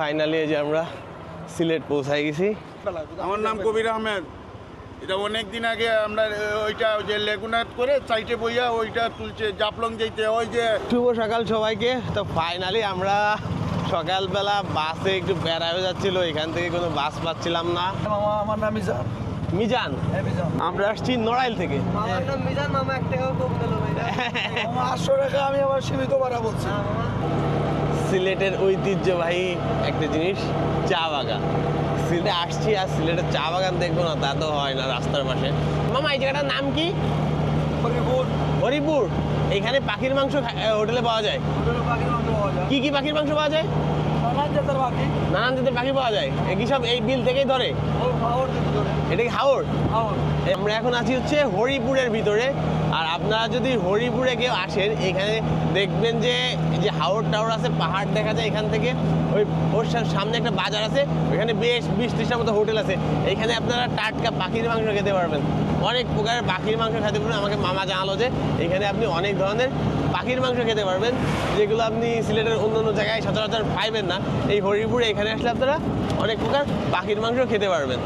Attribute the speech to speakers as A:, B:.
A: Finally এই যে আমরা সিলেট পৌঁছাই গেছি।
B: আমার নাম কবির আহমেদ। এটা অনেক দিন আগে আমরা ওইটা ওই যে লেগুনাট করে চাইটে বইয়া ওইটা তুলছে জাপলং যেতে ওই যে
A: শুভ সকাল সবাইকে। তো ফাইনালি আমরা সকালবেলা বাসে একটু বেড়া হয়ে যাচ্ছিল এখান থেকে কোনো বাস পাচ্ছিলাম না।
C: মামা আমার নাম ইজান
A: মিজান?
C: হ্যাঁ মিজান।
A: আমরা আসছি নড়াইল থেকে।
D: আমার নাম মিজান মামা এক টাকাও কম
C: আটশো টাকা আমি আবার সীমিত ভাড়া বলছি।
A: সিলেটের ঐতিহ্যবাহী একটা জিনিস চা বাগান। সিলেটে আসছি আর সিলেটের চা বাগান দেখব না তা তো হয় না রাস্তার পাশে। মামা এই জায়গাটার নাম কি?
C: হরিপুর।
A: হরিপুর? এখানে পাখির মাংস হোটেলে পাওয়া যায়?
C: হোটেলে পাখির মাংস পাওয়া যায়।
A: কি কি পাখির মাংস পাওয়া যায়?
C: জাতের পাখি
A: নানান জাতের পাখি পাওয়া যায়। এ সব এই বিল থেকেই ধরে। এটা কি হাওড় আমরা এখন আছি হচ্ছে হরিপুরের ভিতরে। আর আপনারা যদি হরিপুরে কেউ আসেন এখানে দেখবেন যে এই যে হাওড় টাওয়ার আছে পাহাড় দেখা যায় এখান থেকে। ওই ওর সামনে একটা বাজার আছে ওইখানে বেশ বিশ ত্রিশটার মতো হোটেল আছে। এখানে আপনারা টাটকা পাখির মাংস খেতে পারবেন। অনেক প্রকারের পাখির মাংস খেতে পারবেন। আমাকে মামা জানালো যে এখানে আপনি অনেক ধরনের পাখির মাংস খেতে পারবেন যেগুলো আপনি সিলেটের অন্য অন্য জায়গায় সচরাচর পাইবেন না। এই হরিপুরে এখানে আসলে আপনারা অনেক প্রকার পাখির মাংস খেতে পারবেন।